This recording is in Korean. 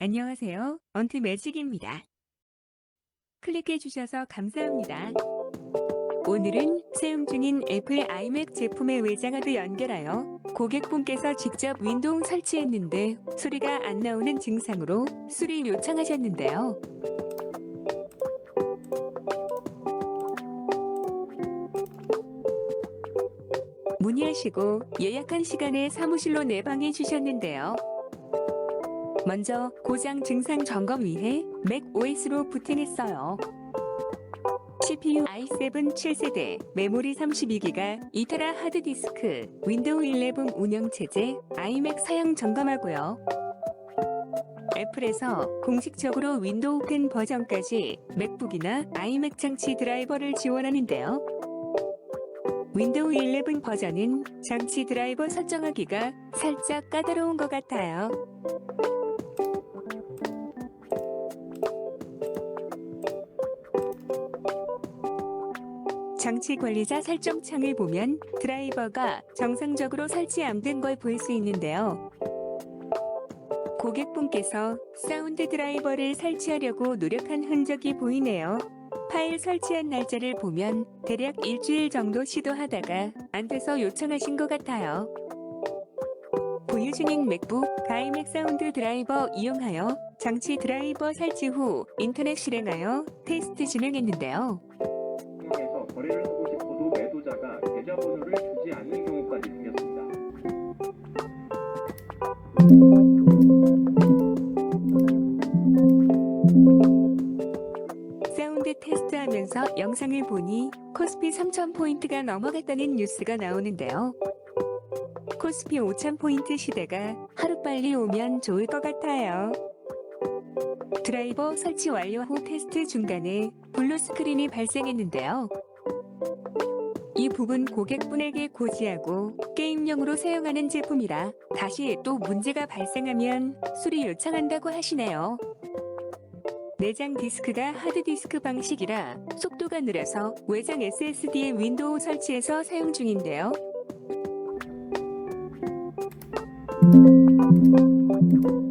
안녕하세요. 언트 매직입니다. 클릭해 주셔서 감사합니다. 오늘은 사용 중인 애플 아이맥 제품의 외장하드 연결하여 고객분께서 직접 윈도우 설치했는데 소리가 안 나오는 증상으로 수리 요청하셨는데요. 문의하시고 예약한 시간에 사무실로 내방해 주셨는데요. 먼저 고장 증상 점검 위해 맥 OS로 부팅했어요. CPU i7 7세대, 메모리 32기가, 2테라 하드디스크, 윈도우 11 운영체제, iMac 사양 점검하고요. 애플에서 공식적으로 윈도우 10 버전까지 맥북이나 iMac 장치 드라이버를 지원하는데요. 윈도우 11 버전은 장치 드라이버 설정하기가 살짝 까다로운 것 같아요. 장치 관리자 설정 창을 보면 드라이버가 정상적으로 설치 안 된 걸 볼 수 있는데요. 고객분께서 사운드 드라이버를 설치하려고 노력한 흔적이 보이네요. 파일 설치한 날짜를 보면 대략 일주일 정도 시도하다가 안 돼서 요청하신 것 같아요. 중인 맥북 가이맥 사운드 드라이버 이용하여 장치 드라이버 설치 후 인터넷 실행하여 테스트 진행했는데요. 통해서 거래를 하고 싶어도 매도자가 계좌번호를 주지 않는 경우까지 생겼습니다. 사운드 테스트하면서 영상을 보니 코스피 3,000포인트가 넘어갔다는 뉴스가 나오는데요. 코스피 5,000포인트 시대가 하루빨리 오면 좋을 것 같아요. 드라이버 설치 완료 후 테스트 중간에 블루 스크린이 발생했는데요. 이 부분 고객분에게 고지하고 게임용으로 사용하는 제품이라 다시 또 문제가 발생하면 수리 요청한다고 하시네요. 내장 디스크가 하드디스크 방식이라 속도가 느려서 외장 SSD에 윈도우 설치해서 사용 중인데요. Thank you.